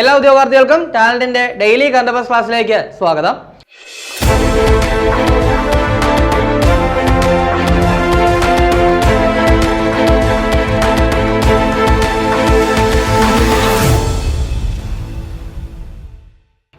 എല്ലാ ഉദ്യോഗാർത്ഥികൾക്കും ടാലന്റിന്റെ ഡെയിലി കണ്ടപസ് ക്ലാസ്സിലേക്ക് സ്വാഗതം.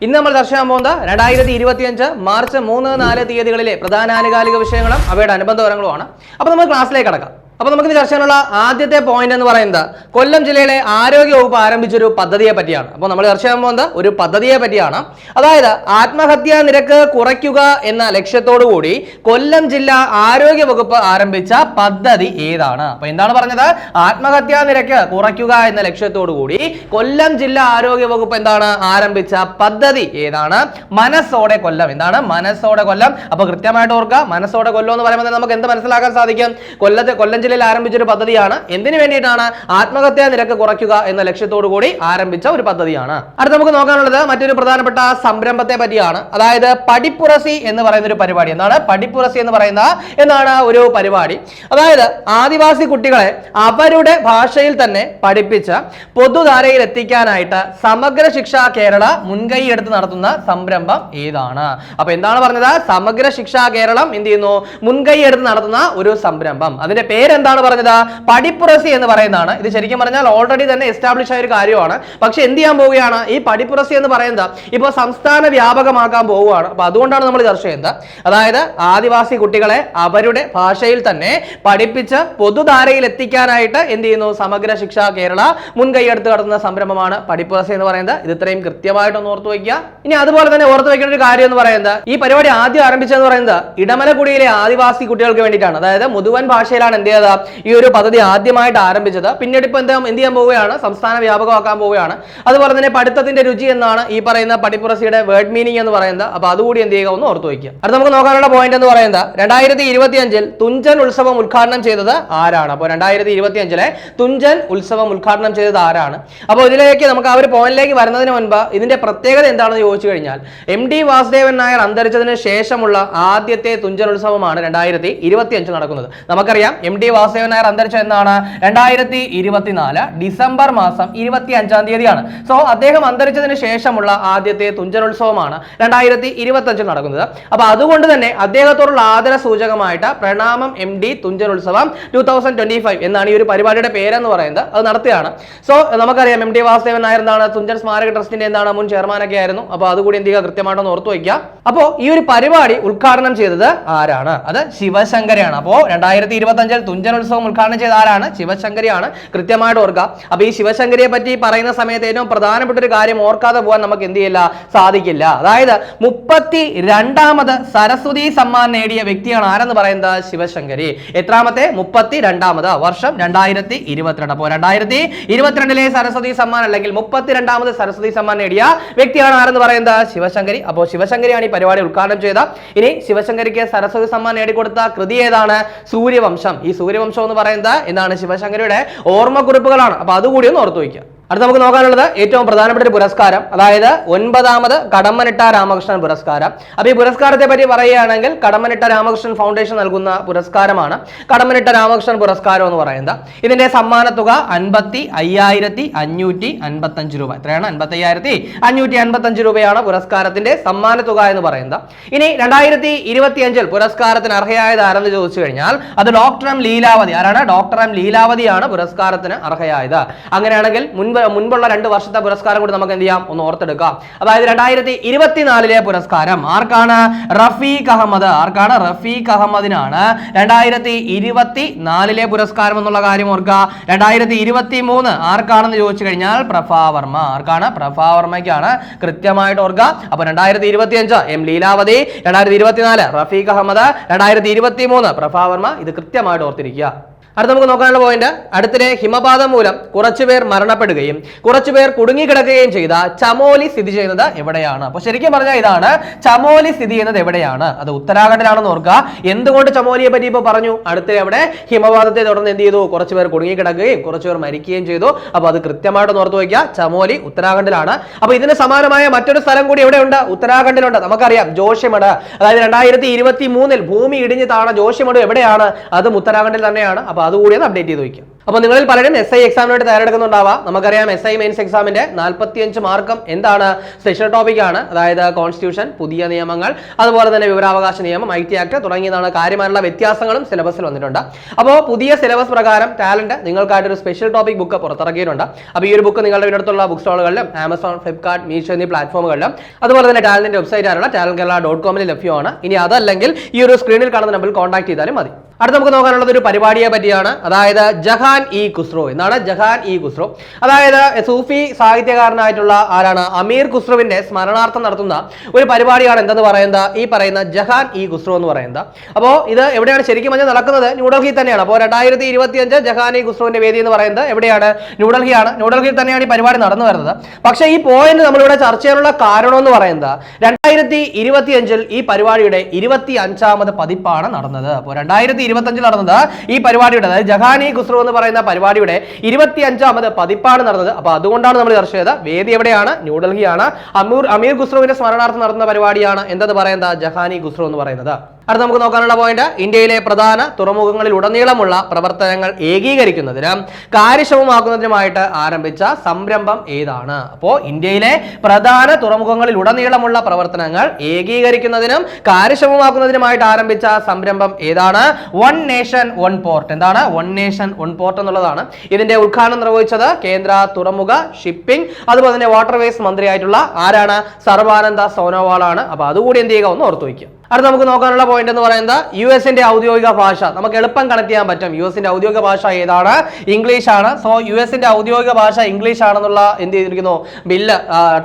ഇന്ന് നമ്മൾ ചർച്ച പോകുന്നത് രണ്ടായിരത്തി ഇരുപത്തിയഞ്ച് മാർച്ച് മൂന്ന് നാല് തീയതികളിലെ പ്രധാന ആനുകാലിക വിഷയങ്ങളും അവയുടെ അനുബന്ധ വിവരങ്ങളുമാണ്. അപ്പോൾ നമ്മൾ ക്ലാസ്സിലേക്ക് കടക്കാം. അപ്പോൾ നമുക്ക് ചർച്ച ചെയ്യാനുള്ള ആദ്യത്തെ പോയിന്റ് എന്ന് പറയുന്നത് കൊല്ലം ജില്ലയിലെ ആരോഗ്യ വകുപ്പ് ആരംഭിച്ച ഒരു പദ്ധതിയെ പറ്റിയാണ്. അപ്പോൾ നമ്മൾ ചർച്ച ചെയ്യാൻ പോകുന്നത് ഒരു പദ്ധതിയെ പറ്റിയാണ്. അതായത് ആത്മഹത്യാ നിരക്ക് കുറയ്ക്കുക എന്ന ലക്ഷ്യത്തോടു കൂടി കൊല്ലം ജില്ല ആരോഗ്യ വകുപ്പ് ആരംഭിച്ച പദ്ധതി ഏതാണ്? അപ്പോൾ എന്താണ് പറഞ്ഞത്? ആത്മഹത്യാ നിരക്ക് കുറയ്ക്കുക എന്ന ലക്ഷ്യത്തോടു കൂടി കൊല്ലം ജില്ല ആരോഗ്യ വകുപ്പ് എന്താണ് ആരംഭിച്ച പദ്ധതി ഏതാണ്? മനസ്സോടെ കൊല്ലം. എന്താണ്? മനസ്സോടെ കൊല്ലം. അപ്പോൾ കൃത്യമായിട്ട് ഓർക്കുക മനസ്സോടെ കൊല്ലം എന്ന് പറയുമ്പോൾ നമുക്ക് എന്ത് മനസ്സിലാക്കാൻ സാധിക്കും? കൊല്ലത്തെ കൊല്ലം ജില്ലയിൽ ആരംഭിച്ച ഒരു പദ്ധതിയാണ്. എന്തിനു വേണ്ടിയിട്ടാണ് ആത്മഹത്യാ നിരക്ക് കുറയ്ക്കുക എന്ന ലക്ഷ്യത്തോടു കൂടി ആരംഭിച്ച ഒരു പദ്ധതിയാണ്. അടുത്ത നമുക്ക് നോക്കാനുള്ളത് മറ്റൊരു പ്രധാനപ്പെട്ട സംരംഭത്തെ പറ്റിയാണ്. അതായത് പടിപ്പുറസി എന്ന് പറയുന്ന ഒരു പരിപാടി. എന്താണ്? പടിപ്പുറസി എന്ന് പറയുന്ന എന്നാണ് ഒരു പരിപാടി. അതായത് ആദിവാസി കുട്ടികളെ അവരുടെ ഭാഷയിൽ തന്നെ പഠിപ്പിച്ച് പൊതുധാരയിൽ എത്തിക്കാനായിട്ട് സമഗ്ര ശിക്ഷ കേരള മുൻകൈ എടുത്ത് നടത്തുന്ന സംരംഭം ഏതാണ്? അപ്പൊ എന്താണ് പറഞ്ഞത്? സമഗ്ര ശിക്ഷ കേരളം എന്ത് ചെയ്യുന്നു? മുൻകൈ എടുത്ത് നടത്തുന്ന ഒരു സംരംഭം. അതിന്റെ പേരെന്താണ് പറഞ്ഞത്? പടിപ്പുറസി എന്ന് പറയുന്നതാണ്. ഇത് ശരിക്കും പറഞ്ഞാൽ ഓൾറെഡി തന്നെ എസ്റ്റാബ്ലിഷ് ആയ ഒരു കാര്യമാണ്. പക്ഷെ എന്ത് ചെയ്യാൻ പോവുകയാണ്? ഈ പടിപ്പുറസി എന്ന് പറയുന്നത് ഇപ്പോൾ സംസ്ഥാന വ്യാപകമാക്കാൻ പോവുകയാണ്. അപ്പൊ അതുകൊണ്ടാണ് നമ്മൾ ചർച്ച ചെയ്യുന്നത്. അതായത് ആദിവാസി കുട്ടികളെ അവരുടെ ഭാഷയിൽ തന്നെ പഠിപ്പിച്ച് പൊതുധാരയിൽ എത്തിക്കാനായിട്ട് എന്ത് ചെയ്യുന്നു? സമഗ്ര ശിക്ഷ കേരള മുൻകൈയെടുത്ത് നടത്തുന്ന സംരംഭമാണ് പടിപ്പുറസി എന്ന് പറയുന്നത്. ഇത് ഇത്രയും കൃത്യമായിട്ടൊന്ന് ഓർത്തു വയ്ക്കുക. ഇനി അതുപോലെ തന്നെ ഓർത്തു വയ്ക്കേണ്ട ഒരു കാര്യം എന്ന് പറയുന്നത് ഈ പരിപാടി ആദ്യം ആരംഭിച്ചതെന്ന് പറയുന്നത് ഇടമലക്കുടിയിലെ ആദിവാസി കുട്ടികൾക്ക് വേണ്ടിയിട്ടാണ്. അതായത് മുതുവൻ ഭാഷയിലാണ് എന്ത് ചെയ്തത് ഈ ഒരു പദ്ധതി ആദ്യമായിട്ട് ആരംഭിച്ചത്. പിന്നീട് ഇപ്പൊ എന്താ എന്ത് ചെയ്യാൻ പോവുകയാണ്? സംസ്ഥാന വ്യാപകമാക്കാൻ പോവുകയാണ്. അതുപോലെ തന്നെ പഠിത്തത്തിന്റെ രുചി എന്നാണ് ഈ പറയുന്ന പഠിപ്പുറസിയുടെ വേർഡ് മീനിങ് എന്ന് പറയുന്നത്. അപ്പൊ അതുകൂടി എന്ത് ചെയ്യുക? ഒന്ന് ഓർത്ത് വയ്ക്കുക. അടുത്ത നമുക്ക് നോക്കാനുള്ള പോയിന്റ് എന്ന് പറയുന്നത് രണ്ടായിരത്തി ഇരുപത്തി അഞ്ചിൽ തുഞ്ചൻ ഉത്സവം ഉദ്ഘാടനം ചെയ്തത് ആരാണ്? അപ്പോൾ രണ്ടായിരത്തി ഇരുപത്തി അഞ്ചിലെ തുഞ്ചൻ ഉത്സവം ഉദ്ഘാടനം ചെയ്തത് ആരാണ്? അപ്പോൾ ഇതിലേക്ക് നമുക്ക് ആ ഒരു പോയിന്റിലേക്ക് വരുന്നതിന് മുൻപ് ഇതിന്റെ പ്രത്യേകത എന്താണെന്ന് ചോദിച്ചു കഴിഞ്ഞാൽ എം ഡി വാസുദേവൻ നായർ അന്തരിച്ചതിന് ശേഷമുള്ള ആദ്യത്തെ തുഞ്ചൻ ഉത്സവമാണ് രണ്ടായിരത്തി ഇരുപത്തി അഞ്ച് നടക്കുന്നത്. നമുക്കറിയാം എം ഡി വാസുദേവൻ നായർ അന്തരിച്ച എന്നാണ് രണ്ടായിരത്തി ഇരുപത്തിനാല് ഡിസംബർ മാസം ഇരുപത്തി അഞ്ചാം തീയതിയാണ്. സോ അദ്ദേഹം അന്തരിച്ചതിന് ശേഷമുള്ള ആദ്യത്തെ തുഞ്ചനോത്സവമാണ് രണ്ടായിരത്തി ഇരുപത്തി അഞ്ചിൽ നടക്കുന്നത്. അപ്പൊ അതുകൊണ്ട് തന്നെ അദ്ദേഹത്തോടുള്ള ആദര സൂചകമായിട്ട് പ്രണാമം എം ഡി തുഞ്ചനോത്സവം ടൂ തൗസൻഡ് ട്വന്റി ഫൈവ് എന്നാണ് ഈ ഒരു പരിപാടിയുടെ പേരെന്ന് പറയുന്നത്. അത് നടത്തുകയാണ്. സോ നമുക്കറിയാം എം ഡി വാസുദേവൻ നായർ എന്താണ്? തുഞ്ചൻ സ്മാരക ട്രസ്റ്റിന്റെ എന്താണ് മുൻ ചെയർമാനൊക്കെ ആയിരുന്നു. അപ്പോൾ അതുകൂടി എന്ത് ചെയ്യുക? കൃത്യമായിട്ടൊന്ന് ഓർത്തു വയ്ക്കുക. അപ്പോൾ ഈ ഒരു പരിപാടി ഉദ്ഘാടനം ചെയ്തത് ആരാണ്? അത് ശിവശങ്കരയാണ്. അപ്പോൾ രണ്ടായിരത്തി ഇരുപത്തി അഞ്ചിൽ തുഞ്ചൻ ഉത്സവം ഉദ്ഘാടനം ചെയ്ത ആരാണ്? ശിവശങ്കരിയാണ്. കൃത്യമായിട്ട് ഓർക്കുക. അപ്പൊ ഈ ശിവശങ്കരിയെ പറ്റി പറയുന്ന സമയത്ത് ഏറ്റവും പ്രധാനപ്പെട്ട ഒരു കാര്യം ഓർക്കാതെ പോകാൻ നമുക്ക് എന്ത് ചെയ്യില്ല? സാധിക്കില്ല. അതായത് മുപ്പത്തി രണ്ടാമത് സരസ്വതി സമ്മാൻ നേടിയ വ്യക്തിയാണ് ആരെന്ന് പറയുന്നത്? ശിവശങ്കരി. എത്രാമത്തെ? മുപ്പത്തി രണ്ടാമത് വർഷം രണ്ടായിരത്തി ഇരുപത്തിരണ്ട് അപ്പോൾ രണ്ടായിരത്തി ഇരുപത്തിരണ്ടിലെ സരസ്വതി സമ്മാൻ അല്ലെങ്കിൽ മുപ്പത്തിരണ്ടാമത് സരസ്വതി സമ്മാൻ നേടിയ വ്യക്തിയാണ് ആരെന്ന് പറയുന്നത്? ശിവശങ്കരി. അപ്പോൾ ശിവശങ്കരിയാണ് ഈ പരിപാടി ഉദ്ഘാടനം ചെയ്ത ഇനി ശിവശങ്കരിക്ക് സരസ്വതി സമ്മാൻ നേടിക്കൊടുത്ത കൃതി ഏതാണ്? സൂര്യവംശം. ഈ സൂര്യവംശം എന്ന് പറയുന്നത് എന്താണ്? ശിവശങ്കരയുടെ ഓർമ്മക്കുറിപ്പുകളാണ്. അപ്പൊ അതുകൂടി ഒന്ന് ഓർത്തു വയ്ക്കുക. അടുത്ത നമുക്ക് നോക്കാനുള്ളത് ഏറ്റവും പ്രധാനപ്പെട്ട ഒരു പുരസ്കാരം അതായത് ഒൻപതാമത് കടമ്മനിട്ട രാമകൃഷ്ണൻ പുരസ്കാരം. അപ്പൊ ഈ പുരസ്കാരത്തെ പറ്റി പറയുകയാണെങ്കിൽ കടമ്മനിട്ട രാമകൃഷ്ണൻ ഫൗണ്ടേഷൻ നൽകുന്ന പുരസ്കാരമാണ് കടമ്മനിട്ട രാമകൃഷ്ണൻ പുരസ്കാരം എന്ന് പറയുന്നത്. ഇതിന്റെ സമ്മാന തുക അൻപത്തി അയ്യായിരത്തി അഞ്ഞൂറ്റി അൻപത്തി അഞ്ച് രൂപ. എത്രയാണ്? അൻപത്തി അയ്യായിരത്തി അഞ്ഞൂറ്റി അൻപത്തി അഞ്ച് രൂപയാണ് പുരസ്കാരത്തിന്റെ സമ്മാന തുക എന്ന് പറയുന്നത്. ഇനി രണ്ടായിരത്തി ഇരുപത്തി അഞ്ചിൽ പുരസ്കാരത്തിന് അർഹയായത് ആരെന്ന് ചോദിച്ചു കഴിഞ്ഞാൽ അത് ഡോക്ടർ എം ലീലാവതി. ആരാണ്? ഡോക്ടർ എം ലീലാവതിയാണ് പുരസ്കാരത്തിന് അർഹയായത്. അങ്ങനെയാണെങ്കിൽ മുൻപ് മുൻപുള്ള രണ്ട് വർഷത്തെ പുരസ്കാരം കൂടി നമുക്ക് എന്ത് ചെയ്യാം? ഒന്ന് ഓർത്തെടുക്കാം. അതായത് രണ്ടായിരത്തി ഇരുപത്തിനാലിലെ പുരസ്കാരം ആർക്കാണ്? റഫീഖ് അഹമ്മദ്. ആർക്കാണ്? റഫീഖ് അഹമ്മദിനാണ്. രണ്ടായിരത്തി ഇരുപത്തി നാലിലെ പുരസ്കാരം എന്നുള്ള കാര്യം ഓർക്കുക. രണ്ടായിരത്തി ഇരുപത്തി മൂന്ന് ആർക്കാണെന്ന് ചോദിച്ചു കഴിഞ്ഞാൽ പ്രഭാവർമ്മ ആർക്കാണ്? പ്രഭാവർമ്മയ്ക്കാണ് കൃത്യമായിട്ട് ഓർക്കുക. അപ്പൊ രണ്ടായിരത്തി ഇരുപത്തി അഞ്ച് എം ലീലാവതി. രണ്ടായിരത്തി ഇരുപത്തിനാല് റഫീഖ് അഹമ്മദ്. രണ്ടായിരത്തി ഇരുപത്തി മൂന്ന് പ്രഭാവർമ്മ ഇത് കൃത്യമായിട്ട് ഓർത്തിരിക്കുക. അടുത്ത നമുക്ക് നോക്കാനുള്ള പോയിന്റ് അടുത്തിടെ ഹിമപാതം മൂലം കുറച്ചുപേർ മരണപ്പെടുകയും കുറച്ചുപേർ കുടുങ്ങിക്കിടക്കുകയും ചെയ്ത ചമോലി സ്ഥിതി ചെയ്യുന്നത് എവിടെയാണ്? അപ്പൊ ശരിക്കും പറഞ്ഞാൽ ഇതാണ് ചമോലി സ്ഥിതി ചെയ്യുന്നത് എവിടെയാണ്? അത് ഉത്തരാഖണ്ഡിലാണെന്ന് ഓർക്കുക. എന്തുകൊണ്ട് ചമോലിയെ പറ്റി ഇപ്പോൾ പറഞ്ഞു? അടുത്തിടെ അവിടെ ഹിമപാതത്തെ തുടർന്ന് എന്ത് ചെയ്തു? കുറച്ചുപേർ കുടുങ്ങിക്കിടക്കുകയും കുറച്ചുപേർ മരിക്കുകയും ചെയ്തു. അപ്പൊ അത് കൃത്യമായിട്ട് ഓർത്ത് വയ്ക്കുക. ചമോലി ഉത്തരാഖണ്ഡിലാണ്. അപ്പൊ ഇതിന് സമാനമായ മറ്റൊരു സ്ഥലം കൂടി എവിടെയുണ്ട്? ഉത്തരാഖണ്ഡിലുണ്ട്. നമുക്കറിയാം ജോഷിമഠ്. അതായത് രണ്ടായിരത്തി ഇരുപത്തി മൂന്നിൽ ഭൂമി ഇടിഞ്ഞ് താണ ജോഷിമഠ് എവിടെയാണ്? അതും ഉത്തരാഖണ്ഡിൽ തന്നെയാണ്. അപ്പൊ അതുകൂടി ഒന്ന് അപ്ഡേറ്റ് ചെയ്ത് വയ്ക്കുക അപ്പോൾ നിങ്ങളിൽ പലരും എസ് ഐ എക്സാമിനായിട്ട് തയ്യാറെടുക്കുന്നുണ്ടാവാം. നമുക്കറിയാം എസ് ഐ മെയിൻസ് എക്സാമിന്റെ നാൽപ്പത്തിയഞ്ച് മാർക്കം എന്താണ്? സ്പെഷ്യൽ ടോപ്പിക്കാണ് അതായത് കോൺസ്റ്റിറ്റ്യൂഷൻ പുതിയ നിയമങ്ങൾ അതുപോലെ തന്നെ വിവരാവകാശ നിയമം ഐ ടി ആക്ട് തുടങ്ങിയതാണ് കാര്യമായുള്ള വ്യത്യാസങ്ങളും സിലബസിൽ വന്നിട്ടുണ്ട്. അപ്പോൾ പുതിയ സിലബസ് പ്രകാരം ടാലന്റ് നിങ്ങൾക്കായിട്ടൊരു സ്പെഷ്യൽ ടോപ്പിക് ബുക്ക് പുറത്തിറക്കിയിട്ടുണ്ട്. അപ്പോൾ ഈ ഒരു ബുക്ക് നിങ്ങളുടെ വീടടുത്തുള്ള ബുക്ക് സ്റ്റോളുകളിലും ആമസോൺ ഫ്ലിപ്കാർട്ട് മീഷോ എന്നീ പ്ലാറ്റ്ഫോമുകളിലും അതുപോലെ തന്നെ ടാലന്റിന്റെ വെബ്സൈറ്റ് ആയിട്ടുള്ള ടാലന്റ് കേരള ഡോട്ട് കോമിൽ ലഭ്യമാണ്. ഇനി അതല്ലെങ്കിൽ ഈ ഒരു സ്ക്രീനിൽ കാണുന്ന നമ്പറിൽ കോൺടാക്ട് ചെയ്താലും മതി. അടുത്ത നമുക്ക് നോക്കാനുള്ളത് ഒരു പരിപാടിയെ പറ്റിയാണ്. അതായത് ജഹാൻ ഇ ഖുസ്രോ എന്നാണ് ജഹാൻ ഇ ഖുസ്രോ. അതായത് സൂഫി സാഹിത്യകാരനായിട്ടുള്ള ആരാണ്? അമീർ ഖുസ്രുവിന്റെ സ്മരണാർത്ഥം നടത്തുന്ന ഒരു പരിപാടിയാണ് എന്തെന്ന് പറയുന്നത്? ഈ പറയുന്ന ജഹാൻ ഇ ഖുസ്രോ എന്ന് പറയുന്നത്. അപ്പോൾ ഇത് എവിടെയാണ് ശരിക്കും പറഞ്ഞാൽ നടക്കുന്നത്? ന്യൂഡൽഹിയിൽ തന്നെയാണ്. അപ്പോൾ രണ്ടായിരത്തി ഇരുപത്തി അഞ്ച് ജഹാൻ ഇ ഖുസ്രുവിന്റെ വേദി എന്ന് പറയുന്നത് എവിടെയാണ്? ന്യൂഡൽഹിയാണ്. ന്യൂഡൽഹിയിൽ തന്നെയാണ് ഈ പരിപാടി നടന്നു വരുന്നത്. പക്ഷേ ഈ പോയിന്റ് നമ്മളിവിടെ ചർച്ച ചെയ്യാനുള്ള കാരണം എന്ന് പറയുന്നത് രണ്ടായിരത്തി ഇരുപത്തി അഞ്ചിൽ ഈ പരിപാടിയുടെ ഇരുപത്തി അഞ്ചാമത് പതിപ്പാണ് നടന്നത്. അപ്പോൾ രണ്ടായിരത്തി ഇരുപത്തി അഞ്ചിൽ നടന്നത് ഈ പരിപാടിയുടെ അതായത് ജഹാനി ഖുസ്രു എന്ന് പറയുന്ന പരിപാടിയുടെ ഇരുപത്തി അഞ്ചാമത് പതിപ്പാണ് നടന്നത്. അപ്പൊ അതുകൊണ്ടാണ് നമ്മൾ ചർച്ച ചെയ്തത്. വേദി എവിടെയാണ്? ന്യൂഡൽഹിയാണ് അമീർ അമീർ ഖുസ്രുവിന്റെ സ്മരണാർത്ഥം നടത്തുന്ന പരിപാടിയാണ് എന്തെന്ന് പറയുന്നത്? ജഹാനി ഖുസ്രു എന്ന് പറയുന്നത്. അടുത്ത നമുക്ക് നോക്കാനുള്ള പോയിന്റ് ഇന്ത്യയിലെ പ്രധാന തുറമുഖങ്ങളിൽ ഉടനീളമുള്ള പ്രവർത്തനങ്ങൾ ഏകീകരിക്കുന്നതിന് കാര്യക്ഷമമാക്കുന്നതിനുമായിട്ട് ആരംഭിച്ച സംരംഭം ഏതാണ്? അപ്പോൾ ഇന്ത്യയിലെ പ്രധാന തുറമുഖങ്ങളിൽ ഉടനീളമുള്ള പ്രവർത്തനങ്ങൾ ഏകീകരിക്കുന്നതിനും കാര്യക്ഷമമാക്കുന്നതിനുമായിട്ട് ആരംഭിച്ച സംരംഭം ഏതാണ്? വൺ നേഷൻ വൺ പോർട്ട് എന്താണ്? വൺ നേഷൻ വൺ പോർട്ട് എന്നുള്ളതാണ്. ഇതിന്റെ ഉദ്ഘാടനം നിർവഹിച്ചത് കേന്ദ്ര തുറമുഖ ഷിപ്പിംഗ് അതുപോലെ തന്നെ വാട്ടർവേസ് മന്ത്രിയായിട്ടുള്ള ആരാണ്? സർവാനന്ദ സോനോവാളാണ്. അപ്പൊ അതുകൂടി എന്ത് ചെയ്യുക? ഒന്ന് ഓർത്തു വയ്ക്കുക. അടുത്ത നമുക്ക് നോക്കാനുള്ള പോയിന്റ് എന്ന് പറയുന്നത് യു എസിന്റെ ഔദ്യോഗിക ഭാഷ. നമുക്ക് എളുപ്പം കണക്ട് ചെയ്യാൻ പറ്റും. യു എസിന്റെ ഔദ്യോഗിക ഭാഷ ഏതാണ്? ഇംഗ്ലീഷ് ആണ്. സോ യു എസിന്റെ ഔദ്യോഗിക ഭാഷ ഇംഗ്ലീഷ് ആണെന്നുള്ള എന്ത് ചെയ്തിരിക്കുന്നു? ബില്ല്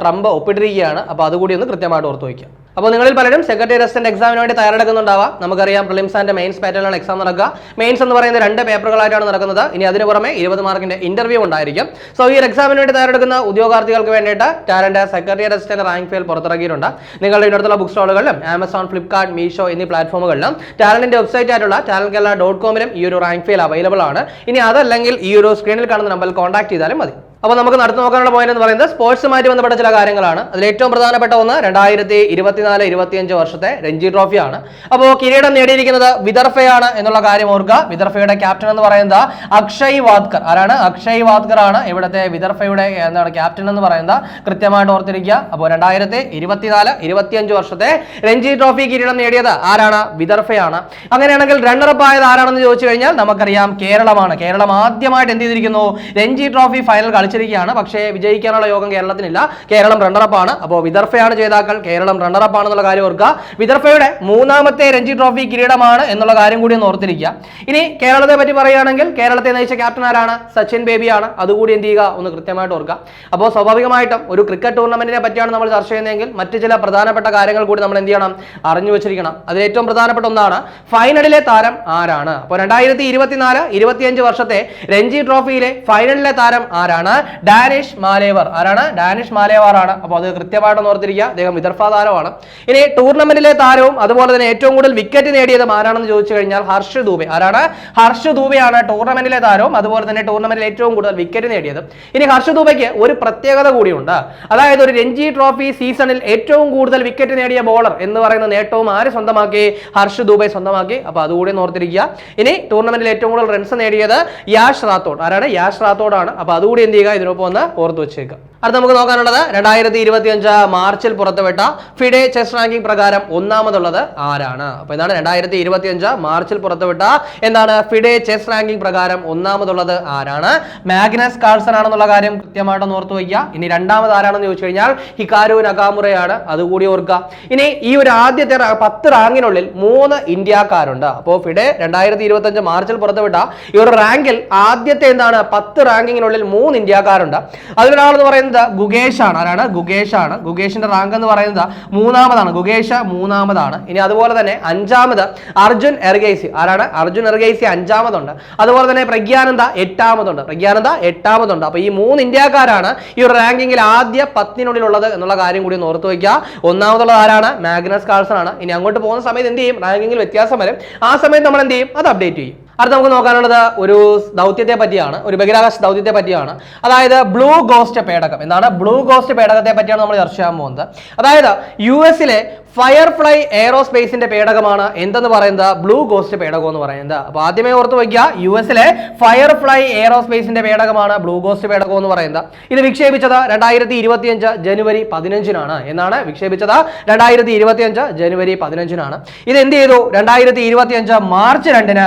ട്രംപ് ഒപ്പിട്ടിരിക്കുകയാണ്. അപ്പൊ അതുകൂടി ഒന്ന് കൃത്യമായിട്ട് ഓർത്ത് വയ്ക്കുക. അപ്പോൾ നിങ്ങളിൽ പലരും സെക്രട്ടറി അസിസ്റ്റന്റ് എക്സാമിന് വേണ്ടി തയ്യാറെടുക്കുന്നുണ്ടാവാം. നമുക്കറിയാം പ്രിലിംസ് ആൻഡ് മെയിൻസ് പാറ്റേണിലാണ് എക്സാം നടക്കുക. മെയിൻസ് എന്ന് പറയുന്ന രണ്ട് പേപ്പറുകളായിട്ടാണ് നടക്കുന്നത്. ഇനി അതിന് പുറമെ ഇരുപത് മാർക്കിന്റെ ഇന്റർവ്യൂ ഉണ്ടായിരിക്കും. സോ ഈ ഒരു എക്സാമിന് വേണ്ടി തയ്യാറെടുക്കുന്ന ഉദ്യോഗാർത്ഥികൾക്ക് വേണ്ടിയിട്ട് talent secretary assistant rank file പുറത്തിറക്കിയിട്ടുണ്ട്. നിങ്ങളുടെ ഇടത്തുള്ള ബുക്ക് സ്റ്റോളുകളിലും ആമസോൺ ഫ്ലിപ്കാർട്ട് മീഷോ എന്നീ പ്ലാറ്റ്ഫോമുകളിലും ടാലന്റിന്റെ വെബ്സൈറ്റ് ആയിട്ടുള്ള ടാലന്റ് കേരള ഡോട്ട് കോമിലും ഈ ഒരു റാങ്ക് ഫെയിൽ അവൈലബിൾ ആണ്. ഇനി അതല്ലെങ്കിൽ ഈ ഒരു സ്ക്രീനിൽ കാണുന്ന നമ്പറിൽ കോൺടാക്ട് ചെയ്താലും മതി. അപ്പോൾ നമുക്ക് നടത്തി നോക്കാനുള്ള പോയിന്റ് എന്ന് പറയുന്നത് സ്പോർട്സുമായിട്ട് ബന്ധപ്പെട്ട ചില കാര്യങ്ങളാണ്. അതിൽ ഏറ്റവും പ്രധാനപ്പെട്ട ഒന്ന് രണ്ടായിരത്തി ഇരുപത്തിനാല് ഇരുപത്തിയഞ്ച് വർഷത്തെ രഞ്ജി ട്രോഫിയാണ് അപ്പോൾ കിരീടം നേടിയിരിക്കുന്നത് വിദർഫയാണ് എന്നുള്ള കാര്യം ഓർക്കുക. വിദർഫയുടെ ക്യാപ്റ്റൻ എന്ന് പറയുന്നത് അക്ഷയ് വാദ്കർ. ആരാണ്? അക്ഷയ് വാദ്കർ ആണ് ഇവിടുത്തെ വിദർഫയുടെ എന്താണ് ക്യാപ്റ്റൻ എന്ന് പറയുന്നത്. കൃത്യമായിട്ട് ഓർത്തിരിക്കുക. അപ്പോൾ രണ്ടായിരത്തി ഇരുപത്തിനാല് ഇരുപത്തിയഞ്ച് വർഷത്തെ രഞ്ജി ട്രോഫി കിരീടം നേടിയത് ആരാണ്? വിദർഫയാണ്. അങ്ങനെയാണെങ്കിൽ റണ്ണറപ്പ് ആയത് ആരാണെന്ന് ചോദിച്ചു കഴിഞ്ഞാൽ നമുക്കറിയാം കേരളമാണ്. കേരളം ആദ്യമായിട്ട് എന്ത് ചെയ്തിരിക്കുന്നു? രഞ്ജി ട്രോഫി ഫൈനൽ കളിച്ചിരിക്കുകയാണ് പക്ഷേ വിജയിക്കാനുള്ള യോഗം കേരളത്തിനില്ല. കേരളം റണ്ണറപ്പ് ആണ്. അപ്പോൾ വിദർഭയാണ് ജേതാക്കൾ. കേരളം റണ്ണറപ്പ് ആണെന്നുള്ള കാര്യം ഓർക്കുക. വിദർഭയുടെ മൂന്നാമത്തെ രഞ്ജി ട്രോഫി കിരീടമാണ് എന്നുള്ള കാര്യം കൂടി ഒന്ന് ഓർത്തിരിക്കുക. ഇനി കേരളത്തെ പറ്റി പറയുകയാണെങ്കിൽ കേരളത്തെ നയിച്ച ക്യാപ്റ്റൻ ആരാണ്? സച്ചിൻ ബേബിയാണ്. അതുകൂടി എന്ത് ചെയ്യുക? ഒന്ന് കൃത്യമായിട്ട് ഓർക്കുക. അപ്പോൾ സ്വാഭാവികമായിട്ടും ഒരു ക്രിക്കറ്റ് ടൂർണമെന്റിനെ പറ്റിയാണ് നമ്മൾ ചർച്ച ചെയ്യുന്നതെങ്കിൽ മറ്റ് ചില പ്രധാനപ്പെട്ട കാര്യങ്ങൾ കൂടി നമ്മൾ എന്ത് ചെയ്യണം? അറിഞ്ഞു വെച്ചിരിക്കണം. അതിൽ ഏറ്റവും പ്രധാനപ്പെട്ട ഒന്നാണ് ഫൈനലിലെ താരം ആരാണ്? അപ്പോൾ രണ്ടായിരത്തി ഇരുപത്തിനാല് ഇരുപത്തിയഞ്ച് വർഷത്തെ രഞ്ജി ട്രോഫിയിലെ ഫൈനലിലെ താരം ആരാണ്? ഡാനിഷ് മാലേവർ. ആരാണ്? ഡാനിഷ് മാലേവർ ആണ് അപ്പോൾ അത് കൃത്യമായിട്ട് ഓർത്തിരിക്കുക. അദ്ദേഹം വിദർഭ താരമാണ്. ഇനി ടൂർണമെന്റിലെ താരവും അതുപോലെ തന്നെ ഏറ്റവും കൂടുതൽ വിക്കറ്റ് നേടിയതും ആരാണെന്ന് ചോദിച്ചു കഴിഞ്ഞാൽ ഹർഷ് ദൂബെ. ആരാണ്? ഹർഷ് ദൂബെയാണ് ടൂർണമെന്റിലെ താരവും അതുപോലെ തന്നെ ടൂർണമെന്റിൽ ഏറ്റവും കൂടുതൽ വിക്കറ്റ് നേടിയത്. ഇനി ഹർഷ് ദൂബയ്ക്ക് ഒരു പ്രത്യേകത കൂടിയുണ്ട്. അതായത് ഒരു രഞ്ജി ട്രോഫി സീസണിൽ ഏറ്റവും കൂടുതൽ വിക്കറ്റ് നേടിയ ബോളർ എന്ന് പറയുന്ന നേട്ടവും ആര് സ്വന്തമാക്കി? ഹർഷ് ദൂബെ സ്വന്തമാക്കി. അപ്പോൾ അതുകൂടി ഓർത്തിരിക്കുക. ഇനി ടൂർണമെന്റിൽ ഏറ്റവും കൂടുതൽ റൺസ് നേടിയത് യാഷ് റാത്തോഡ്. ആരാണ്? യാഷ് റാത്തോഡാണ്. അപ്പോൾ അതുകൂടി എന്ത് ചെയ്യുക? ഇതിനൊപ്പം ഒന്ന് ഓർത്ത് വെച്ചേക്കുക അടുത്ത നമുക്ക് നോക്കാനുള്ളത് രണ്ടായിരത്തി ഇരുപത്തി അഞ്ച് മാർച്ചിൽ പുറത്തുവിട്ട ഫിഡെ ചെസ് റാങ്കിംഗ് പ്രകാരം ഒന്നാമതുള്ളത് ആരാണ്? അപ്പൊ ഇതാണ് രണ്ടായിരത്തി ഇരുപത്തി അഞ്ച് മാർച്ചിൽ പുറത്തുവിട്ട എന്താണ് ഫിഡെ ചെസ് റാങ്കിംഗ് പ്രകാരം ഒന്നാമതുള്ളത് ആരാണ്? മാഗ്നസ് കാൾസൺ ആണെന്നുള്ള കാര്യം കൃത്യമായിട്ട് ഓർത്ത് വയ്ക്കുക. ഇനി രണ്ടാമത് ആരാണെന്ന് ചോദിച്ചു കഴിഞ്ഞാൽ ഹിക്കാരു നഗാമുറയാണ്. അതുകൂടി ഓർക്കുക. ഇനി ഈ ഒരു ആദ്യത്തെ പത്ത് റാങ്കിനുള്ളിൽ മൂന്ന് ഇന്ത്യക്കാരുണ്ട്. അപ്പോൾ ഫിഡെ രണ്ടായിരത്തി ഇരുപത്തി അഞ്ച് മാർച്ചിൽ പുറത്തുവിട്ട ഈ ഒരു റാങ്കിൽ ആദ്യത്തെ എന്താണ് പത്ത് റാങ്കിങ്ങിനുള്ളിൽ മൂന്ന് ഇന്ത്യക്കാരുണ്ട് അതിലൊരാളെന്ന് പറയുന്നത് ഗുഗേഷ് ആണ് ആരാണ്? ഗുഗേഷ് ആണ് ഗുഗേഷിന്റെ റാങ്ക് എന്ന് പറയുന്നത് മൂന്നാമതാണ്. ഗുഗേഷ് മൂന്നാമതാണ്. ഇനി അതുപോലെ തന്നെ അഞ്ചാമത് അർജുൻ എർഗേസി. ആരാണ്? അർജുൻ എർഗേസി അഞ്ചാമതുണ്ട്. അതുപോലെ തന്നെ പ്രഗ്യാനന്ദ എട്ടാമതുണ്ട്. പ്രഗ്യാനന്ദ എട്ടാമതുണ്ട്. അപ്പൊ ഈ മൂന്ന് ഇന്ത്യക്കാരാണ് ഈ ഒരു റാങ്കിങ്ങിൽ ആദ്യ പത്തിനുള്ളിലുള്ളത് എന്നുള്ള കാര്യം കൂടി ഒന്ന് ഓർത്ത് വയ്ക്കുക. ഒന്നാമതുള്ളത് ആരാണ്? മാഗ്നസ് കാൾസൺ ആണ്. ഇനി അങ്ങോട്ട് പോകുന്ന സമയത്ത് എന്ത് ചെയ്യും? റാങ്കിങ്ങിൽ വ്യത്യാസം വരും. ആ സമയത്ത് നമ്മൾ എന്ത് ചെയ്യും? അത് അപ്ഡേറ്റ് ചെയ്യും. അടുത്ത നമുക്ക് നോക്കാനുള്ളത് ഒരു ദൗത്യത്തെ പറ്റിയാണ് ഒരു ബഹിരാകാശ ദൗത്യത്തെ പറ്റിയാണ്. അതായത് ബ്ലൂ ഗോസ്റ്റ് പേടകം. എന്താണ്? ബ്ലൂ ഗോസ്റ്റ് പേടകത്തെ പറ്റിയാണ് നമ്മൾ ചർച്ച ചെയ്യാൻ പോകുന്നത്. അതായത് യു എസിലെ ഫയർഫ്ലൈ എയറോസ്പേസിന്റെ പേടകമാണ് എന്തെന്ന് പറയുന്നത്? ബ്ലൂ ഗോസ്റ്റ് പേടകം എന്ന് പറയുന്നത്. അപ്പൊ ആദ്യമേ ഓർത്ത് വയ്ക്കുക യു എസിലെ ഫയർഫ്ലൈ എയറോസ്പേസിന്റെ പേടകമാണ് ബ്ലൂ ഗോസ്റ്റ് പേടകം എന്ന് പറയുന്നത്. ഇത് വിക്ഷേപിച്ചത് രണ്ടായിരത്തി ഇരുപത്തിയഞ്ച് ജനുവരി പതിനഞ്ചിനാണ്. എന്നാണ് വിക്ഷേപിച്ചത് രണ്ടായിരത്തി ഇരുപത്തിയഞ്ച് ജനുവരി പതിനഞ്ചിനാണ്. ഇത് എന്ത് ചെയ്തു? രണ്ടായിരത്തി ഇരുപത്തിയഞ്ച് മാർച്ച് രണ്ടിന്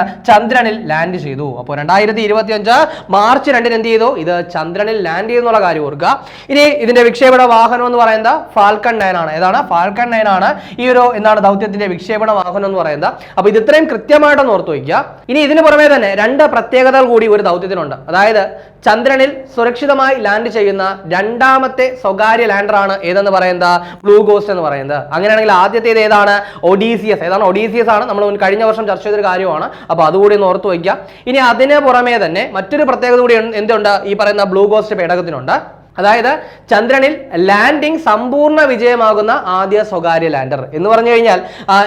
ചന്ദ്രനിൽ ലാൻഡ് ചെയ്തു. അപ്പോൾ രണ്ടായിരത്തി ഇരുപത്തി അഞ്ച് മാർച്ച് രണ്ടിന് എന്ത് ചെയ്തു? ഇത് ചന്ദ്രനിൽ ലാൻഡ് ചെയ്യുന്നുള്ള കാര്യം ഓർക്കുക. ഇനി ഇതിന്റെ വിക്ഷേപണ വാഹനം എന്ന് പറയുന്നത് ഫാൽക്കൺ നയൻ ആണ്. ഏതാണ്? ഫാൽക്കൺ നയൻ ആണ്. ഈ ഒരു എന്താണ് ദൗത്യത്തിന്റെ വിക്ഷേപണ വാഹനം എന്ന് പറയുന്നത്. അപ്പൊ ഇത് ഇത്രയും കൃത്യമായിട്ടൊന്ന് ഓർത്തു വയ്ക്കുക. ഇനി ഇതിന് പുറമെ തന്നെ രണ്ട് പ്രത്യേകതകൾ കൂടി ഒരു ദൗത്യത്തിനുണ്ട്. അതായത് ചന്ദ്രനിൽ സുരക്ഷിതമായി ലാൻഡ് ചെയ്യുന്ന രണ്ടാമത്തെ സ്വകാര്യ ലാൻഡറാണ് ഏതെന്ന് പറയുന്നത്? ബ്ലൂ ഗോസ്റ്റ് എന്ന് പറയുന്നത്. അങ്ങനെയാണെങ്കിൽ ആദ്യത്തേത് ഏതാണ്? ഒഡീസിയസ് ഏതാണ്? ഒഡീസിയസ് ആണ്. നമ്മൾ കഴിഞ്ഞ വർഷം ചർച്ച ചെയ്തൊരു കാര്യമാണ്. അപ്പോൾ അതുകൂടി ഒന്ന് ഓർത്ത് വയ്ക്കുക. ഇനി അതിന് പുറമേ തന്നെ മറ്റൊരു പ്രത്യേകത കൂടി എന്ത് എന്തുണ്ട്? ഈ പറയുന്ന ബ്ലൂ ഗോസ്റ്റ് പേടകത്തിനുണ്ട്. അതായത് ചന്ദ്രനിൽ ലാൻഡിംഗ് സമ്പൂർണ വിജയമാകുന്ന ആദ്യ സ്വകാര്യ ലാൻഡർ എന്ന് പറഞ്ഞു കഴിഞ്ഞാൽ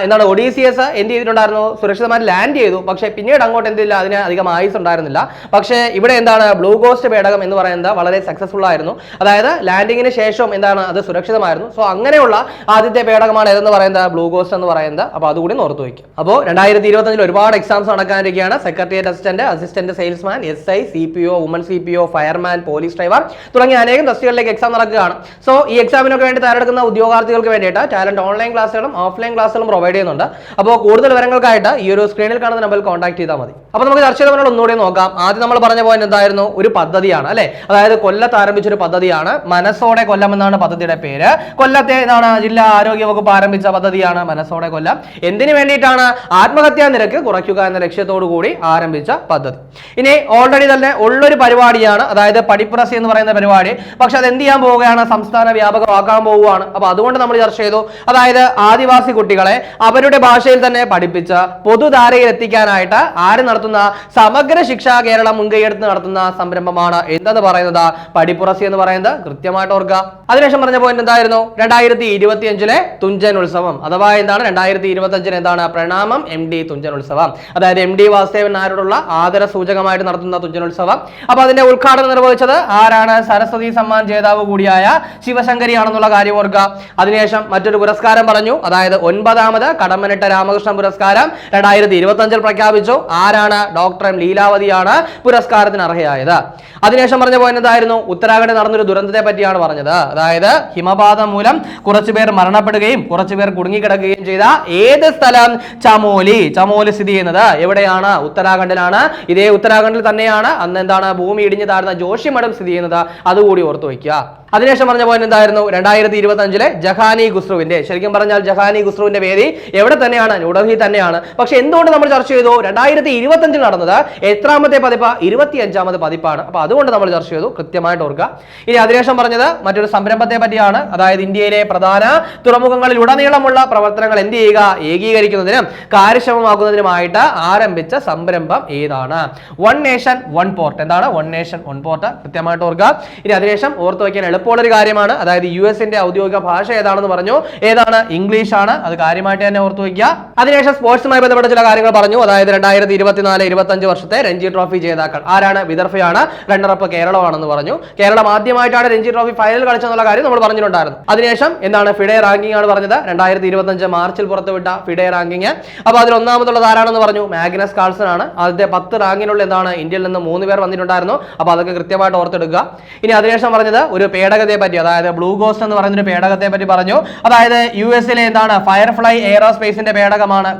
എന്താണ് ഒഡീസിയസ് എന്ത് ചെയ്തിട്ടുണ്ടായിരുന്നു? സുരക്ഷിതമായി ലാൻഡ് ചെയ്തു. പക്ഷേ പിന്നീട് അങ്ങോട്ട് എന്തില്ല അതിന് അധികം ആയുസ് ഉണ്ടായിരുന്നില്ല. പക്ഷേ ഇവിടെ എന്താണ് ബ്ലൂ കോസ്റ്റ് പേടകം എന്ന് പറയുന്നത് വളരെ സക്സസ്ഫുൾ ആയിരുന്നു. അതായത് ലാൻഡിങ്ങിന് ശേഷം എന്താണ് അത് സുരക്ഷിതമായിരുന്നു. സോ അങ്ങനെയുള്ള ആദ്യത്തെ പേടകമാണ് ഏതെന്ന് പറയുന്നത്? ബ്ലൂ കോസ്റ്റ് എന്ന് പറയുന്നത്. അപ്പോൾ അതുകൂടി ഓർത്ത് വയ്ക്കും അപ്പോൾ രണ്ടായിരത്തി ഇരുപത്തഞ്ചിൽ ഒരുപാട് exams നടക്കാനിരിക്കുകയാണ്. Secretariat assistant assistant salesman S I C P O woman C P O fireman police driver തുടങ്ങിയ അനേകം തസ്തികളിലേക്ക് എക്സാം നടക്കുകയാണ്. സോ ഈ എക്സാമിനൊക്കെ വേണ്ടി തയ്യാറെടുക്കുന്ന ഉദ്യോഗാർത്ഥികൾക്ക് വേണ്ടിയിട്ട് ടാലന്റ് ഓൺലൈൻ ക്ലാസ്സുകളും ഓഫ്ലൈൻ ക്ലാസ്സുകളും പ്രൊവൈഡ് ചെയ്യുന്നുണ്ട്. അപ്പോൾ കൂടുതൽ വിവരങ്ങൾക്കായിട്ട് ഈ ഒരു സ്ക്രീനിൽ കാണുന്ന നമ്പറിൽ കോൺടാക്ട് ചെയ്താൽ മതി. അപ്പോൾ നമുക്ക് ചർച്ച ചെയ്തവരോട് ഒന്നുകൂടി നോക്കാം. ആദ്യം നമ്മൾ പറഞ്ഞ പോയിന്റ് എന്തായിരുന്നു? ഒരു പദ്ധതിയാണ് അല്ലേ? അതായത് കൊല്ലത്ത് ആരംഭിച്ച ഒരു പദ്ധതിയാണ്. മനസ്സോടെ കൊല്ലം എന്നാണ് പദ്ധതിയുടെ പേര്. കൊല്ലത്തെ എന്താണ് ജില്ലാ ആരോഗ്യ വകുപ്പ് ആരംഭിച്ച പദ്ധതിയാണ് മനസ്സോടെ കൊല്ലം. എന്തിനു വേണ്ടിയിട്ടാണ് ആത്മഹത്യാ നിരക്ക് കുറയ്ക്കുക എന്ന ലക്ഷ്യത്തോടു കൂടി ആരംഭിച്ച പദ്ധതി. ഇനി ഓൾറെഡി തന്നെ ഉള്ളൊരു പരിപാടിയാണ് അതായത് പഠിപ്പുറസി എന്ന് പറയുന്ന പരിപാടി. പക്ഷെ അത് എന്ത് ചെയ്യാൻ പോവുകയാണ്? സംസ്ഥാന വ്യാപകമാക്കാൻ പോവുകയാണ്. അപ്പൊ അതുകൊണ്ട് നമ്മൾ ചർച്ച ചെയ്തു. അതായത് ആദിവാസി കുട്ടികളെ അവരുടെ ഭാഷയിൽ തന്നെ പഠിപ്പിച്ച പൊതുധാരയിൽ എത്തിക്കാനായിട്ട് ആര് നടത്തുന്ന സമഗ്ര ശിക്ഷാ കേരളം മുൻകൈയെടുത്ത് നടത്തുന്ന സംരംഭമാണ് എന്തെന്ന് പറയുന്നത്? പടിപ്പുറസി എന്ന് പറയുന്നത് കൃത്യമായിട്ട് ഓർക്കുക. അതിനുശേഷം പറഞ്ഞ പോയിന്റ് എന്തായിരുന്നു? രണ്ടായിരത്തി ഇരുപത്തി അഞ്ചിലെ തുഞ്ചൻ ഉത്സവം. അഥവാ എന്താണ്? രണ്ടായിരത്തി ഇരുപത്തി അഞ്ചിന് എന്താണ് പ്രണാമം? എം ഡി തുഞ്ചൻ ഉത്സവം. അതായത് എം ഡി വാസുദേവൻ നായരോടുള്ള ആദര സൂചകമായിട്ട് നടത്തുന്ന തുഞ്ചൻ ഉത്സവം. അപ്പൊ അതിന്റെ ഉദ്ഘാടനം നിർവഹിച്ചത് ആരാണ്? സരസ്വതി സമ്മാൻ ജേതാവ് കൂടിയായ ശിവശങ്കരിയാണെന്നുള്ള കാര്യം ഓർക്കുക. അതിനുശേഷം മറ്റൊരു പുരസ്കാരം പറഞ്ഞു. അതായത് ഒൻപതാമത് കടമ്മനിട്ട രാമകൃഷ്ണൻ പുരസ്കാരം രണ്ടായിരത്തി ഇരുപത്തി അഞ്ചിൽ പ്രഖ്യാപിച്ചു. ആരാണ്? ഡോക്ടർ എം ലീലാവതിയാണ് പുരസ്കാരത്തിന് അർഹയായത്. അതിനുശേഷം പറഞ്ഞ പോയിന്റ് എന്തായിരുന്നു? ഉത്തരാഖണ്ഡിൽ നടന്നൊരു ദുരന്തത്തെ പറ്റിയാണ് പറഞ്ഞത്. അതായത് ഹിമപാതം മൂലം കുറച്ചുപേർ മരണപ്പെടുകയും കുറച്ചുപേർ കുടുങ്ങിക്കിടക്കുകയും ചെയ്ത ഏത് സ്ഥലം? ചമോലി. ചമോലി സ്ഥിതി ചെയ്യുന്നത് എവിടെയാണ്? ഉത്തരാഖണ്ഡിലാണ്. ഇതേ ഉത്തരാഖണ്ഡിൽ തന്നെയാണ്. അന്ന് എന്താണ്? ഭൂമി ഇടിഞ്ഞു താഴ്ന്ന ജോഷിമഠം സ്ഥിതി ചെയ്യുന്നത്. അതുകൂടി ഓർത്തു വയ്ക്കുക. അതിനുശേഷം പറഞ്ഞ പോയിന്റ് എന്തായിരുന്നു? രണ്ടായിരത്തി ഇരുപത്തി അഞ്ചിലെ ജഹാനി ഖുസ്രുവിന്റെ ശരിക്കും പറഞ്ഞാൽ ജഹാനി ഖുസ്രുവിന്റെ വേദി എവിടെ തന്നെയാണ്? ന്യൂഡൽഹി തന്നെയാണ്. പക്ഷെ എന്തുകൊണ്ട് നമ്മൾ ചർച്ച ചെയ്തു? രണ്ടായിരത്തി ഇരുപത്തി അഞ്ചിൽ നടന്നത് എത്രാമത്തെ പതിപ്പ്? ഇരുപത്തി അഞ്ചാമത് പതിപ്പാണ്. അപ്പൊ അതുകൊണ്ട് നമ്മൾ ചർച്ച ചെയ്തു. കൃത്യമായിട്ട് ഓർക്കുക. ഇനി അതിനുശേഷം പറഞ്ഞത് മറ്റൊരു സംരംഭത്തെ പറ്റിയാണ്. അതായത് ഇന്ത്യയിലെ പ്രധാന തുറമുഖങ്ങളിൽ ഉടനീളമുള്ള പ്രവർത്തനങ്ങൾ എന്ത് ചെയ്യുക? ഏകീകരിക്കുന്നതിനും കാര്യക്ഷമമാക്കുന്നതിനുമായിട്ട് ആരംഭിച്ച സംരംഭം ഏതാണ്? വൺ നേഷൻ വൺ പോർട്ട് എന്താണ്? വൺ നേഷൻ വൺ പോർട്ട് കൃത്യമായിട്ട് ഓർക്കുക. ഇനി അതിനുശേഷം ഓർത്ത് വയ്ക്കാൻ എളുപ്പമുള്ള ഒരു കാര്യമാണ്. അതായത് യു എസിന്റെ ഔദ്യോഗിക ഭാഷ ഏതാണെന്ന് പറഞ്ഞു ഏതാണ്? ഇംഗ്ലീഷ് ആണ് അത് കാര്യമായിട്ട് തന്നെ ഓർത്തു വയ്ക്കുക. അതിനുശേഷം സ്പോർട്സുമായി ബന്ധപ്പെട്ട ചില കാര്യങ്ങൾ പറഞ്ഞു. അതായത് രണ്ടായിരത്തി ഇരുപത്തിനാല് ഇരുപത്തഞ്ച് വർഷത്തെ രഞ്ജി ട്രോഫി ജേതാക്കൾ. ആരാണ്? വിദർഭയാണ്. റണ്ണറപ്പ് കേരളമാണെന്ന് പറഞ്ഞു. കേരളം ആദ്യമായിട്ടാണ് രഞ്ജി ട്രോഫി ഫൈനൽ കളിച്ചെന്നുള്ള കാര്യം നമ്മൾ പറഞ്ഞിട്ടുണ്ടായിരുന്നു. അതിനുശേഷം എന്താണ്? ഫിഡെ റാങ്കിംഗ് ആണ് പറഞ്ഞത്. രണ്ടായിരത്തി ഇരുപത്തഞ്ച് മാർച്ചിൽ പുറത്തുവിട്ട ഫിഡെ റാങ്കിങ് അപ്പോൾ അതിൽ ഒന്നാമതുള്ളത് ആരാണെന്ന് പറഞ്ഞു? മാഗ്നസ് കാൾസൺ ആണ്. ആദ്യത്തെ പത്ത് റാങ്കിനുള്ള എന്താണ്? ഇന്ത്യയിൽ നിന്ന് മൂന്ന് പേർ വന്നിട്ടുണ്ടായിരുന്നു. അപ്പോൾ അതൊക്കെ കൃത്യമായിട്ട് ഓർത്തെടുക്കുക. ഇനി അതിനുശേഷം പറഞ്ഞത് ഒരു പേടകത്തെ പറ്റി അതായത് ബ്ലൂ ഗോസ്റ്റ് എന്ന് പറയുന്ന ഒരു പേടകത്തെ പറ്റി പറഞ്ഞു. അതായത് യു എസിലെ എന്താണ് ഫയർഫ്ലൈ എയറോസ്പേസിന്റെ പേടകമാണ്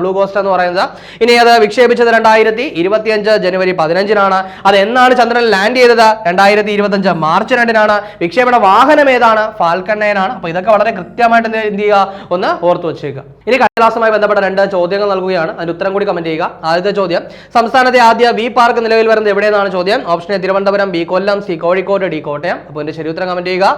ബ്ലൂ ഗോസ്റ്റ് എന്ന് പറയുന്നത്. ഇനി അത് വിക്ഷേപിച്ചത് രണ്ടായിരത്തി ഇരുപത്തിയഞ്ച് ജനുവരി പതിനഞ്ചിനാണ്. അത് എന്നാണ് ചന്ദ്രൻ ലാൻഡ് ചെയ്തത്? രണ്ടായിരത്തി ഇരുപത്തഞ്ച് മാർച്ച് രണ്ടിനാണ്. വിക്ഷേപണ വാഹനം ഏതാണ്? ഫാൽക്കൺ നയനാണ്. അപ്പൊ ഇതൊക്കെ വളരെ കൃത്യമായിട്ട് എന്ത് ചെയ്യുക? ഒന്ന് ഓർത്തു വെച്ചേക്കുക. ഇനി കടലാസുമായി ബന്ധപ്പെട്ട രണ്ട് ചോദ്യങ്ങൾ നൽകുകയാണ്. അതിന് ഉത്തരം കൂടി കമന്റ് ചെയ്യുക. ആദ്യത്തെ ചോദ്യം സംസ്ഥാനത്തെ ആദ്യ വി പാർക്ക് നിലവിൽ വരുന്നത് എവിടെയെന്നാണ് ചോദ്യം. Option A Thiruvananthapuram B Kollam C Kozhikode D Kottayam. അപ്പോൾ ഇതിന്റെ ശരി ഉത്തരം കമന്റ് ചെയ്യുക.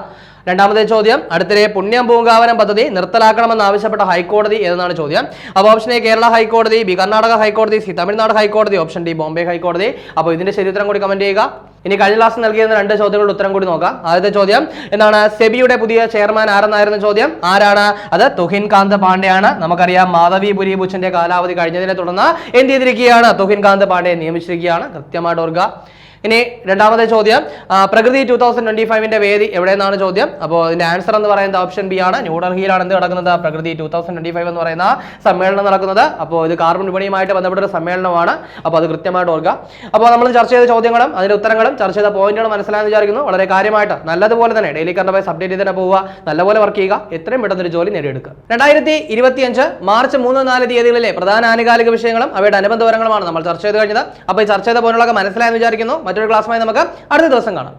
രണ്ടാമത്തെ ചോദ്യം അടുത്തിടെ പുണ്യം പൂങ്കാവനം പദ്ധതി നിർത്തലാക്കണമെന്ന് ആവശ്യപ്പെട്ട ഹൈക്കോടതി ഏതെന്നാണ് ചോദ്യം? അപ്പോൾ ഓപ്ഷൻ എ കേരള ഹൈക്കോടതി ബി കർണാടക ഹൈക്കോടതി സി തമിഴ്നാട് ഹൈക്കോടതി ഓപ്ഷൻ ഡി ബോംബെ ഹൈക്കോടതി. അപ്പോൾ ഇതിന്റെ ശരി ഉത്തരം കൂടി കമന്റ് ചെയ്യുക. ഇനി കഴിഞ്ഞ ക്ലാസ് നൽകിയിരുന്ന രണ്ട് ചോദ്യങ്ങളുടെ ഉത്തരം കൂടി നോക്കാം. ആദ്യത്തെ ചോദ്യം എന്താണ് സെബിയുടെ പുതിയ ചെയർമാൻ ആരെന്നായിരുന്നു ചോദ്യം? ആരാണ്? അത് തുഹിൻ കാന്ത് പാണ്ഡെയാണ്. നമുക്കറിയാം മാധവി പുരിഭുച്ചന്റെ കാലാവധി കഴിഞ്ഞതിനെ തുടർന്ന് എന്ത് ചെയ്തിരിക്കുകയാണ്? തുഹിൻ കാന്ത് പാണ്ഡെയെ നിയമിച്ചിരിക്കുകയാണ്. കൃത്യമായിട്ട് ഓർക്കുക. ഇനി രണ്ടാമത്തെ ചോദ്യം. പ്രകൃതി ടൂ തൗസൻഡ് ട്വന്റി ഫൈവിന്റെ വേദി എവിടെയെന്നാണ് ചോദ്യം. അപ്പോൾ ഇതിന്റെ ആൻസർ എന്ന് പറയുന്നത് ഓപ്ഷൻ ബി ആണ്. ന്യൂഡൽഹിയിലാണ് എന്ത് നടക്കുന്നത്? പ്രകൃതി ടൂ തൗസൻഡ് ട്വന്റി ഫൈവ് എന്ന് പറയുന്ന സമ്മേളനം നടക്കുന്നത്. അപ്പോൾ ഇത് കാർബൺ വിപണിയുമായിട്ട് ബന്ധപ്പെട്ട ഒരു സമ്മേളനമാണ്. അപ്പോൾ അത് കൃത്യമായിട്ട് ഓർക്കുക. അപ്പോൾ നമ്മൾ ചർച്ച ചെയ്ത ചോദ്യങ്ങളും അതിന്റെ ഉത്തരങ്ങളും ചർച്ച ചെയ്ത പോയിന്റുകളും മനസ്സിലായെന്ന് വിചാരിക്കുന്നു. വളരെ കാര്യമായിട്ട് നല്ലതുപോലെ തന്നെ ഡെയിലി കറണ്ട് അഫയേഴ്സ് അപ്ഡേറ്റ് ചെയ്ത് തന്നെ പോവുക. നല്ലപോലെ വർക്ക് ചെയ്യുക. എത്രയും പെട്ടെന്ന് ഒരു ജോലി നേടിയെടുക്കുക. രണ്ടായിരത്തി ഇരുപത്തിയഞ്ച് മാർച്ച് മൂന്ന് നാല് തീയതികളിലെ പ്രധാന ആനുകാലിക വിഷയങ്ങളും അവയുടെ അനുബന്ധ വിവരങ്ങളുമാണ് നമ്മൾ ചർച്ച ചെയ്ത് കഴിഞ്ഞത്. അപ്പോൾ ഈ ചർച്ച ചെയ്ത പോയിന്റുകളൊക്കെ മനസ്സിലായെന്ന് വിചാരിക്കുന്നു. മറ്റൊരു ക്ലാസ്സുമായി നമുക്ക് അടുത്ത ദിവസം കാണാം.